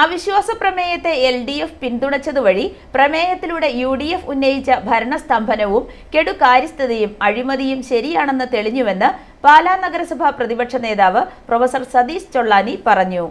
അവിശ്വാസ പ്രമേയത്തെ L D F പിന്തുണച്ചതുവഴി പ്രമേയത്തിലൂടെ യു ഡി എഫ് ഉന്നയിച്ച ഭരണസ്തംഭനവും കെടുകാര്യസ്ഥതയും അഴിമതിയും ശരിയാണെന്ന് തെളിഞ്ഞുവെന്ന് പാലാ നഗരസഭ പ്രതിപക്ഷ നേതാവ് പ്രൊഫസർ സതീഷ് ചൊള്ളാനി പറഞ്ഞു.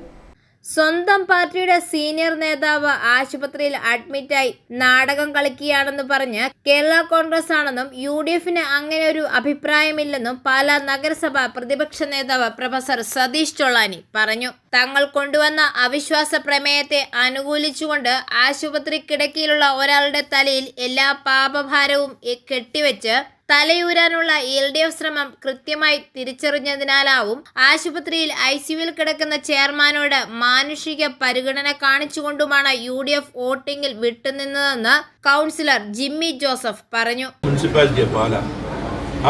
സ്വന്തം പാർട്ടിയുടെ സീനിയർ നേതാവ് ആശുപത്രിയിൽ അഡ്മിറ്റായി നാടകം കളിക്കുകയാണെന്ന് പറഞ്ഞ് കേരള കോൺഗ്രസ് ആണെന്നും യു ഡി എഫിന് അങ്ങനെ ഒരു അഭിപ്രായമില്ലെന്നും പാലാ നഗരസഭ പ്രതിപക്ഷ നേതാവ് പ്രൊഫസർ സതീഷ് ചൊള്ളാനി പറഞ്ഞു. തങ്ങൾ കൊണ്ടുവന്ന അവിശ്വാസ പ്രമേയത്തെ അനുകൂലിച്ചുകൊണ്ട് ആശുപത്രി കിടക്കിയിലുള്ള ഒരാളുടെ തലയിൽ എല്ലാ പാപഭാരവും കെട്ടിവെച്ച് തലയൂരാനുള്ള എൽ ഡി എഫ് ശ്രമം കൃത്യമായി തിരിച്ചറിഞ്ഞതിനാലാവും ആശുപത്രിയിൽ ഐ സിയുവിൽ കിടക്കുന്ന ചെയർമാനോട് മാനുഷിക പരിഗണന കാണിച്ചുകൊണ്ടുമാണ് യു ഡി എഫ് വോട്ടിംഗിൽ വിട്ടുനിന്നതെന്ന് കൗൺസിലർ ജിമ്മി ജോസഫ് പറഞ്ഞു. മുനിസിപ്പാലിറ്റി പാല.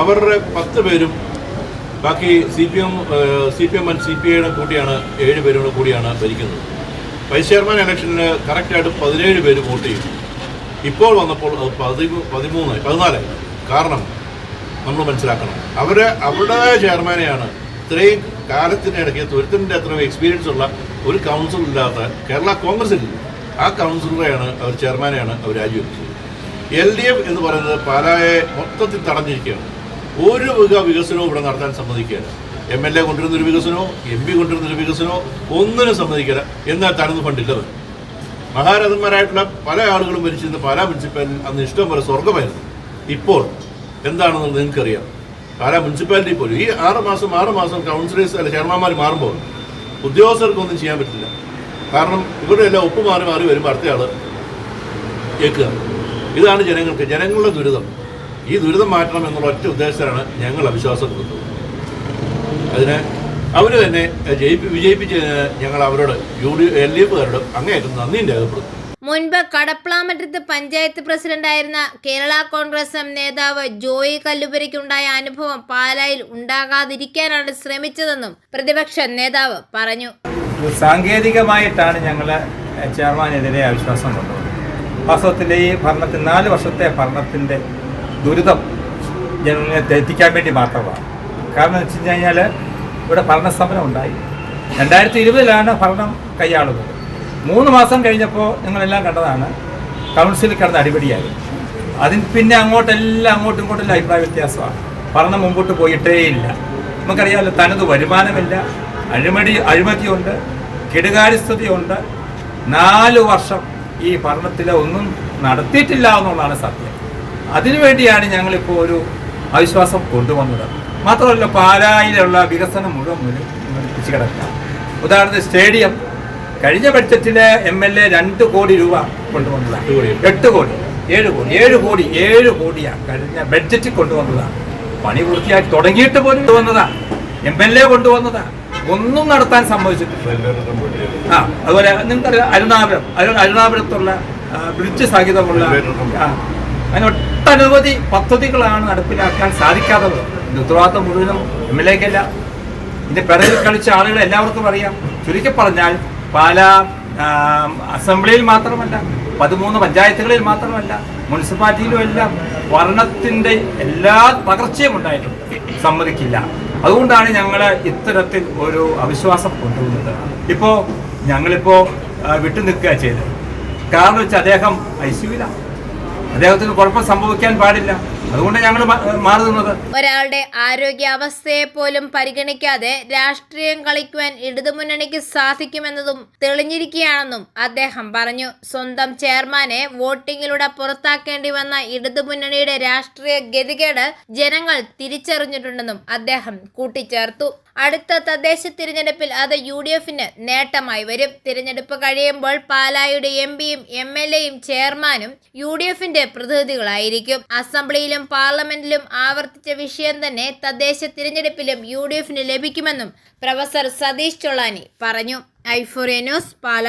അവരുടെ പത്ത് പേരും ബാക്കി C P M C P M C P ഐയുടെ കൂട്ടിയാണ് ഏഴ് പേരും കൂടെ കൂടിയാണ് ഭരിക്കുന്നത്. വൈസ് ചെയർമാൻ ഇലക്ഷനിൽ കറക്റ്റായിട്ട് പതിനേഴ് പേര് വോട്ട് ചെയ്യും ഇപ്പോൾ വന്നപ്പോൾ അത് പതിമൂ പതിമൂന്നായി പതിനാലായി കാരണം നമ്മൾ മനസ്സിലാക്കണം. അവരെ അവരുടെ ചെയർമാനെയാണ്. ഇത്രയും കാലത്തിനിടയ്ക്ക് തുരുത്തിന്റെ അത്രയും എക്സ്പീരിയൻസ് ഉള്ള ഒരു കൗൺസിൽ ഇല്ലാത്ത കേരള കോൺഗ്രസിൽ ആ കൗൺസിലറെയാണ് അവർ ചെയർമാനെയാണ് അവർ രാജിവെച്ചത്. എൽ ഡി എഫ് എന്ന് പറയുന്നത് പാലായെ മൊത്തത്തിൽ തടഞ്ഞിരിക്കുകയാണ്. ഒരു വക വികസനവും ഇവിടെ നടത്താൻ സമ്മതിക്കുകയില്ല. എം എൽ എ കൊണ്ടുവരുന്നൊരു വികസനമോ എം പി കൊണ്ടുവരുന്നൊരു വികസനമോ ഒന്നിനും സമ്മതിക്കില്ല. എന്നാൽ തനത് ഫണ്ടില്ലത് മഹാരഥന്മാരായിട്ടുള്ള പല ആളുകളും ഭരിച്ചിരുന്ന പാലാ മുനിസിപ്പാലിറ്റി അന്ന് ഇഷ്ടം പോലെ സ്വർഗമായിരുന്നു ഇപ്പോൾ എന്താണെന്നുള്ളത് നിങ്ങൾക്കറിയാം. പാലാ മുനിസിപ്പാലിറ്റി പോലും. ഈ ആറ് മാസം ആറ് മാസം കൗൺസിലേഴ്സ് അല്ല ചെയർമാൻമാർ മാറുമ്പോൾ ഉദ്യോഗസ്ഥർക്കൊന്നും ചെയ്യാൻ പറ്റില്ല. കാരണം ഇവരുടെ എല്ലാം ഒപ്പ് മാറി മാറി വരുമ്പോൾ അടുത്തയാൾ കേൾക്കുക ഇതാണ് ജനങ്ങൾക്ക് ജനങ്ങളുടെ ദുരിതം. ഈ ദുരിതം മാറ്റണം എന്നുള്ള ഒറ്റ ഉദ്ദേശത്തിലാണ് ഞങ്ങൾ അവിശ്വാസം കൊടുത്തത്. അതിന് അവർ തന്നെ ജയിപ്പി വിജയിപ്പിച്ച് ഞങ്ങൾ അവരോട് യു ഡി എൽ ഡി എഫുകാരോട് അങ്ങേയറ്റം നന്ദിയും രേഖപ്പെടുത്തും മുൻപ് കടപ്ലാമറ്റത്ത് പഞ്ചായത്ത് പ്രസിഡന്റായിരുന്ന കേരള കോൺഗ്രസ് എം നേതാവ് ജോയി കല്ലുപരിക്കുണ്ടായ അനുഭവം പാലായിൽ ഉണ്ടാകാതിരിക്കാനാണ് ശ്രമിച്ചതെന്നും പ്രതിപക്ഷ നേതാവ് പറഞ്ഞു. സാങ്കേതികമായിട്ടാണ് ഞങ്ങൾ ചെയർമാനെതിരെ അവിശ്വാസം കൊണ്ടുവന്നത് വാസ്തവത്തിൽ ഈ ഭരണത്തിൽ നാല് വർഷത്തെ ഭരണത്തിന്റെ ദുരിതം ജനങ്ങളെ എത്തിക്കാൻ വേണ്ടി മാത്രമാണ്. കാരണം എന്ന് വെച്ച് കഴിഞ്ഞാൽ ഇവിടെ ഭരണസ്തംഭനം ഉണ്ടായി. രണ്ടായിരത്തി ഇരുപതിലാണ് ഭരണം കൈയാളുന്നത്. മൂന്ന് മാസം കഴിഞ്ഞപ്പോൾ നിങ്ങളെല്ലാം കണ്ടതാണ്. കൗൺസിലിൽ കിടന്ന് അടിപിടിയായി. അതിന് പിന്നെ അങ്ങോട്ടെല്ലാം അങ്ങോട്ടും ഇങ്ങോട്ടും അഭിപ്രായ വ്യത്യാസമാണ്. പറഞ്ഞ മുമ്പോട്ട് പോയിട്ടേയില്ല നമുക്കറിയാമല്ലോ തനത് വരുമാനമില്ല. അഴിമടി അഴിമതിയുണ്ട്. കെടുകാര്യസ്ഥതയുണ്ട്. നാല് വർഷം ഈ ഭരണത്തിൽ ഒന്നും നടത്തിയിട്ടില്ല എന്നുള്ളതാണ് സത്യം. അതിനുവേണ്ടിയാണ് ഞങ്ങളിപ്പോൾ ഒരു അവിശ്വാസം കൊണ്ടുവന്നത്. മാത്രമല്ല പാലായിലുള്ള വികസനം മുഴുവൻ മുഴുവൻ പിടിച്ചു കിടക്കുക ഉദാഹരണത്തിന് സ്റ്റേഡിയം കഴിഞ്ഞ ബഡ്ജറ്റിൽ എം എൽ എ രണ്ട് കോടി രൂപ കൊണ്ടുവന്നതാണ് എട്ട് കോടി. ഏഴ് കോടി. ഏഴ് കോടി. ഏഴ് കോടിയാണ് കഴിഞ്ഞ ബഡ്ജറ്റിൽ കൊണ്ടുവന്നതാണ് പണി പൂർത്തിയാക്കി തുടങ്ങിയിട്ട് പോലും കൊണ്ടുവന്നതാണ് എം എൽ എ കൊണ്ടുവന്നതാണ് ഒന്നും നടത്താൻ സംഭവിച്ചിട്ടില്ല ആ അതുപോലെ നിങ്ങൾക്കറിയാം അരുണാപുരം. അരു അരുണാപുരത്തുള്ള ബ്രിഡ്ജ് സഹിതമുള്ള അങ്ങനെ ഒട്ടനവധി പദ്ധതികളാണ് നടപ്പിലാക്കാൻ സാധിക്കാത്തത്. ഉത്തരവാദിത്തം മുഴുവനും എം എൽ എക്കല്ല. ഇതിന്റെ പിറകിൽ കളിച്ച ആളുകൾ എല്ലാവർക്കും അറിയാം. ചുരുക്കി പറഞ്ഞാൽ പാലാ അസംബ്ലിയിൽ മാത്രമല്ല പതിമൂന്ന് പഞ്ചായത്തുകളിൽ മാത്രമല്ല മുനിസിപ്പാലിറ്റിയിലും എല്ലാം വർണത്തിന്റെ എല്ലാ തകർച്ചയും ഉണ്ടായിട്ടുണ്ട്. സമ്മതിക്കില്ല. അതുകൊണ്ടാണ് ഞങ്ങൾ ഇത്തരത്തിൽ ഒരു അവിശ്വാസം കൊണ്ടുവന്നത്. ഇപ്പോൾ ഞങ്ങളിപ്പോൾ വിട്ടു നിൽക്കുക ചെയ്തത്. കാരണം വെച്ചാൽ അദ്ദേഹം ഐ സിയുവിലാണ് അദ്ദേഹത്തിന് കുഴപ്പം സംഭവിക്കാൻ പാടില്ല. ഞങ്ങൾ ഒരാളുടെ ആരോഗ്യാവസ്ഥയെ പോലും പരിഗണിക്കാതെ രാഷ്ട്രീയം കളിക്കുവാൻ ഇടതുമുന്നണിക്ക് സാധിക്കുമെന്നതും തെളിഞ്ഞിരിക്കുകയാണെന്നും അദ്ദേഹം പറഞ്ഞു. സ്വന്തം ചെയർമാനെ വോട്ടിങ്ങിലൂടെ പുറത്താക്കേണ്ടി വന്ന ഇടതുമുന്നണിയുടെ രാഷ്ട്രീയ ഗതികേട് ജനങ്ങൾ തിരിച്ചറിഞ്ഞിട്ടുണ്ടെന്നും അദ്ദേഹം കൂട്ടിച്ചേർത്തു. അടുത്ത തദ്ദേശ തിരഞ്ഞെടുപ്പിൽ അത് യു ഡി എഫിന് നേട്ടമായി വരും. തിരഞ്ഞെടുപ്പ് കഴിയുമ്പോൾ പാലായുടെ എം പിയും എം എൽ എയും ചെയർമാനും യു ഡി എഫിന്റെ പ്രതിനിധികളായിരിക്കും അസംബ്ലിയിലും പാർലമെന്റിലും ആവർത്തിച്ച വിഷയം തന്നെ തദ്ദേശ തിരഞ്ഞെടുപ്പിലും യു ഡി എഫിന് ലഭിക്കുമെന്നും പ്രൊഫസർ സതീഷ് ചൊള്ളാനി പറഞ്ഞു. ഐഫോറിയ ന്യൂസ് പാല.